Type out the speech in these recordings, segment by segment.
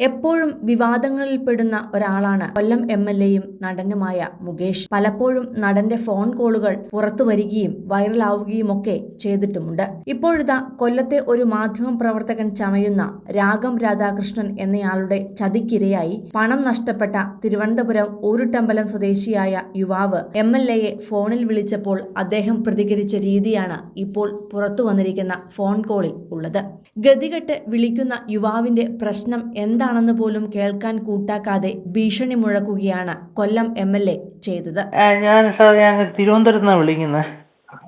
എപ്പോഴും വിവാദങ്ങളിൽപ്പെടുന്ന ഒരാളാണ് കൊല്ലം M L എയും നടനുമായ മുകേഷ്. പലപ്പോഴും നടന്റെ ഫോൺ കോളുകൾ പുറത്തു വരികയും വൈറലാവുകയും ഒക്കെ ചെയ്തിട്ടുമുണ്ട്. ഇപ്പോഴിതാ കൊല്ലത്തെ ഒരു മാധ്യമ പ്രവർത്തകൻ ചമയുന്ന രാഗം രാധാകൃഷ്ണൻ എന്നയാളുടെ ചതിക്കിരയായി പണം നഷ്ടപ്പെട്ട തിരുവനന്തപുരം ഊരുട്ടമ്പലം സ്വദേശിയായ യുവാവ് എം എൽ എയെ ഫോണിൽ വിളിച്ചപ്പോൾ അദ്ദേഹം പ്രതികരിച്ച രീതിയാണ് ഇപ്പോൾ പുറത്തു വന്നിരിക്കുന്ന ഫോൺ കോളിൽ ഉള്ളത്. ഗതികെട്ട് വിളിക്കുന്ന യുവാവിന്റെ പ്രശ്നം എന്താണെന്ന് പോലും കേൾക്കാൻ കൂട്ടാക്കാതെ ഭീഷണി മുഴക്കുകയാണ് കൊല്ലം എം എൽ എ ചെയ്തത്. ഞാൻ സാർ ഞാൻ തിരുവനന്തപുരത്ത് നിന്നാണ് വിളിക്കുന്നത്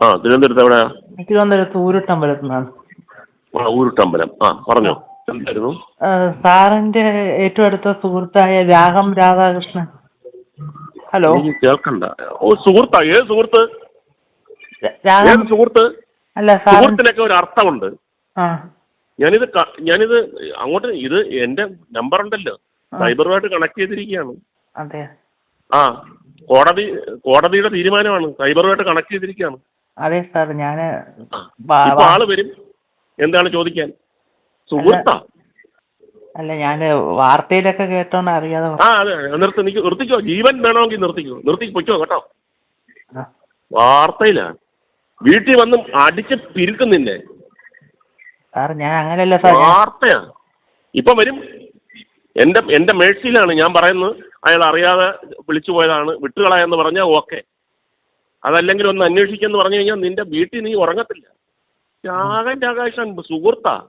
ആ തിരുവനന്തപുരത്ത് എവിടെ തിരുവനന്തപുരത്ത് ഊരുട്ടമ്പലത്ത് നിന്നാണ്. ഊരുട്ടമ്പലം. ആ പറഞ്ഞോ. എന്തായിരുന്നു? സാറിന്റെ ഏറ്റവും അടുത്ത സുഹൃത്തായ രാഗം രാധാകൃഷ്ണൻ. ഹലോ? കേൾക്കണ്ട. ഓ സുഹൃത്താ ഏത് സുഹൃത്ത്? ഏത് സുഹൃത്ത്? അല്ല സുഹൃത്തിനൊക്കെ ഒരു അർത്ഥമുണ്ട്. ആ. ഞാനിത് ഞാനിത് അങ്ങോട്ട് ഇത് എന്റെ നമ്പർ ഉണ്ടല്ലോ. സൈബറുമായിട്ട് കണക്ട് ചെയ്തിരിക്കുകയാണ്. അതെ ആ കോടതി കോടതിയുടെ തീരുമാനമാണ്. സൈബറുമായിട്ട് കണക്ട് ചെയ്തിരിക്കുകയാണ്. അതെ സാർ ഞാൻ. ആൾ വരും. എന്താണ് ചോദിക്കാൻ? സുഹൃത്താ? അല്ല ഞാൻ വാർത്തയിലൊക്കെ കേട്ടോണ്ട് അറിയാതെ ആ അതെ. നിർത്തി നിക്ക് നിർത്തിക്കോ. ജീവൻ വേണമെങ്കിൽ നിർത്തിക്കോ. നിർത്തി പൊയ്ക്കോ കേട്ടോ. വാർത്തയിലാണ് വീട്ടിൽ വന്ന് അടിച്ച് പിരുക്കുന്നില്ലേ? നിന്നെ സാർ ഞാൻ അങ്ങനെയല്ല സാർ ഞാൻ- വാർത്തയാ ഇപ്പൊ വരും. എന്റെ എന്റെ മേഴ്സിയിലാണ് ഞാൻ പറയുന്നത്. അയാൾ അറിയാതെ വിളിച്ചു പോയതാണ്. വിട്ടുകളയെന്ന് പറഞ്ഞാൽ ഓക്കെ. അതല്ലെങ്കിൽ ഒന്ന് അന്വേഷിക്കെന്ന് പറഞ്ഞു കഴിഞ്ഞാൽ നിന്റെ വീട്ടിൽ നീ ഉറങ്ങത്തില്ല. രാഗൻ രാകാശൻ സുഹൃത്താ.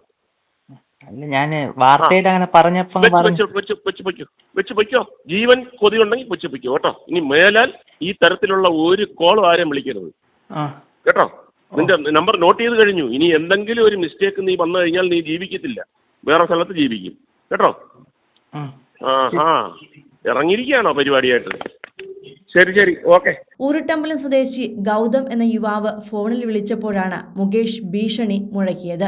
അല്ല ഞാൻ വാർത്തയിൽ അങ്ങനെ പറഞ്ഞപ്പോ വെച്ച് പൊയ്ക്കോ. ജീവൻ കൊതിയുണ്ടെങ്കിൽ വെച്ച് പൊയ്ക്കോ. കേട്ടോ. ഇനി മേലാൽ ഈ തരത്തിലുള്ള ഒരു കോളും ആരെയും വിളിക്കരുത്. കേട്ടോ? നിന്റെ നമ്പർ നോട്ട് ചെയ്ത് കഴിഞ്ഞു. ഇനി എന്തെങ്കിലും ഒരു മിസ്റ്റേക്ക് നീ വന്നു കഴിഞ്ഞാൽ നീ ജീവിക്കത്തില്ല. വേറെ സ്ഥലത്ത് ജീവിക്കും. കേട്ടോ. ആ ആ. ഇറങ്ങിയിരിക്കുകയാണോ പരിപാടിയായിട്ട്? ശരി ശരി. ഓക്കെ. ഊരുട്ടമ്പലം സ്വദേശി ഗൗതം എന്ന യുവാവ് ഫോണിൽ വിളിച്ചപ്പോഴാണ് മുകേഷ് ഭീഷണി മുഴക്കിയത്.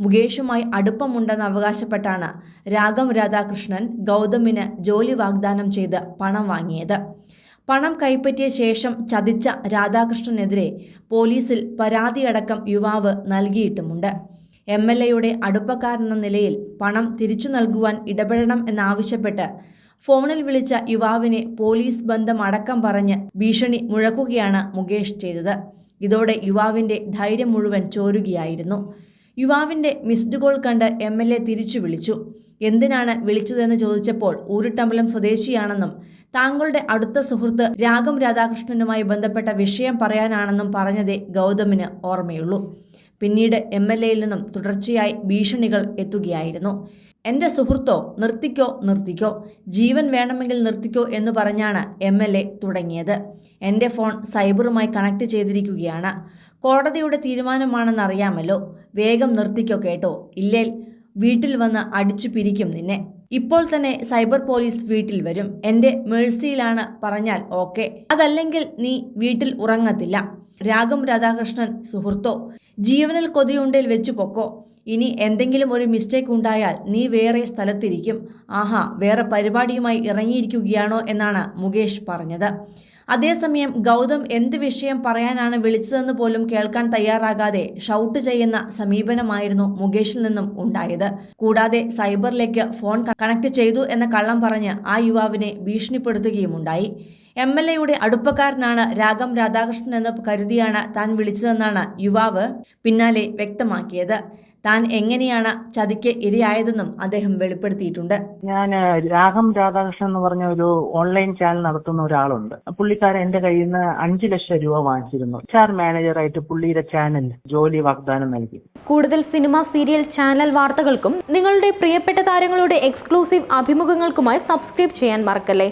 മുകേഷുമായി അടുപ്പമുണ്ടെന്ന് അവകാശപ്പെട്ടാണ് രാഗം രാധാകൃഷ്ണൻ ഗൗതമിന് ജോലി വാഗ്ദാനം ചെയ്ത് പണം വാങ്ങിയത്. പണം കൈപ്പറ്റിയ ശേഷം ചതിച്ച രാധാകൃഷ്ണനെതിരെ പോലീസിൽ പരാതിയടക്കം യുവാവ് നൽകിയിട്ടുമുണ്ട്. എം എൽ എയുടെ അടുപ്പക്കാരെന്ന നിലയിൽ പണം തിരിച്ചു നൽകുവാൻ ഇടപെടണം എന്നാവശ്യപ്പെട്ട് ഫോണിൽ വിളിച്ച യുവാവിനെ പോലീസ് ബന്ധം അടക്കം പറഞ്ഞ് ഭീഷണി മുഴക്കുകയാണ് മുകേഷ് ചെയ്തത്. ഇതോടെ യുവാവിന്റെ ധൈര്യം മുഴുവൻ ചോരുകയായിരുന്നു. യുവാവിന്റെ മിസ്ഡ് കോൾ കണ്ട് എം എൽ എ തിരിച്ചു വിളിച്ചു. എന്തിനാണ് വിളിച്ചതെന്ന് ചോദിച്ചപ്പോൾ ഊരുട്ടമ്പലം സ്വദേശിയാണെന്നും താങ്കളുടെ അടുത്ത സുഹൃത്ത് രാഗം രാധാകൃഷ്ണനുമായി ബന്ധപ്പെട്ട വിഷയം പറയാനാണെന്നും പറഞ്ഞതേ ഗൗതമിന് ഓർമ്മയുള്ളൂ. പിന്നീട് എം എൽ എയിൽ നിന്നും തുടർച്ചയായി ഭീഷണികൾ എത്തുകയായിരുന്നു. എന്റെ സുഹൃത്തോ നിർത്തിക്കോ നിർത്തിക്കോ. ജീവൻ വേണമെങ്കിൽ നിർത്തിക്കോ എന്ന് പറഞ്ഞാണ് എം എൽ എ തുടങ്ങിയത്. എന്റെ ഫോൺ സൈബറുമായി കണക്ട് ചെയ്തിരിക്കുകയാണ്. കോടതിയുടെ തീരുമാനമാണെന്നറിയാമല്ലോ. വേഗം നിർത്തിക്കോ കേട്ടോ. ഇല്ലേൽ വീട്ടിൽ വന്ന് അടിച്ചു പിരിക്കും നിന്നെ. ഇപ്പോൾ തന്നെ സൈബർ പോലീസ് വീട്ടിൽ വരും. എന്റെ മേഴ്സിയിലാണ് പറഞ്ഞാൽ ഓക്കെ. അതല്ലെങ്കിൽ നീ വീട്ടിൽ ഉറങ്ങത്തില്ല. രാഗം രാധാകൃഷ്ണൻ സുഹൃത്തോ ജീവനിൽ കൊതിയുണ്ടിൽ വെച്ചു പൊക്കോ. ഇനി എന്തെങ്കിലും ഒരു മിസ്റ്റേക്ക് ഉണ്ടായാൽ നീ വേറെ സ്ഥലത്തിരിക്കും. ആഹാ വേറെ പരിപാടിയുമായി ഇറങ്ങിയിരിക്കുകയാണോ എന്നാണ് മുകേഷ് പറഞ്ഞത്. അതേസമയം ഗൗതം എന്ത് വിഷയം പറയാനാണ് വിളിച്ചതെന്ന് പോലും കേൾക്കാൻ തയ്യാറാകാതെ ഷൗട്ട് ചെയ്യുന്ന സമീപനമായിരുന്നു മുകേഷിൽ നിന്നും ഉണ്ടായത്. കൂടാതെ സൈബറിലേക്ക് ഫോൺ കണക്ട് ചെയ്തു എന്ന കള്ളം പറഞ്ഞ് ആ യുവാവിനെ ഭീഷണിപ്പെടുത്തുകയുമുണ്ടായി എം എൽ എയുടെ അടുപ്പക്കാരനാണ് രാഗം രാധാകൃഷ്ണൻ എന്ന് കരുതിയാണ് താൻ വിളിച്ചതെന്നാണ് യുവാവ് പിന്നാലെ വ്യക്തമാക്കിയത്. താൻ എങ്ങനെയാണ് ചതിക്ക് ഇരയായതെന്നും അദ്ദേഹം വെളിപ്പെടുത്തിയിട്ടുണ്ട്. ഞാൻ രാഘം രാധാകൃഷ്ണൻ എന്ന് പറഞ്ഞ ഒരു ഓൺലൈൻ ചാനൽ നടത്തുന്ന ഒരാളുണ്ട്. പുള്ളിക്കാരൻ എന്റെ കയ്യിൽ നിന്ന് അഞ്ചു ലക്ഷം രൂപ വാങ്ങിച്ചിരുന്നു. ചാർ മാനേജറായിട്ട് പുള്ളിയുടെ ചാനൽ ജോലി വാഗ്ദാനം നൽകി. കൂടുതൽ സിനിമ സീരിയൽ ചാനൽ വാർത്തകൾക്കും നിങ്ങളുടെ പ്രിയപ്പെട്ട താരങ്ങളുടെ എക്സ്ക്ലൂസീവ് അഭിമുഖങ്ങൾക്കുമായി സബ്സ്ക്രൈബ് ചെയ്യാൻ മറക്കല്ലേ?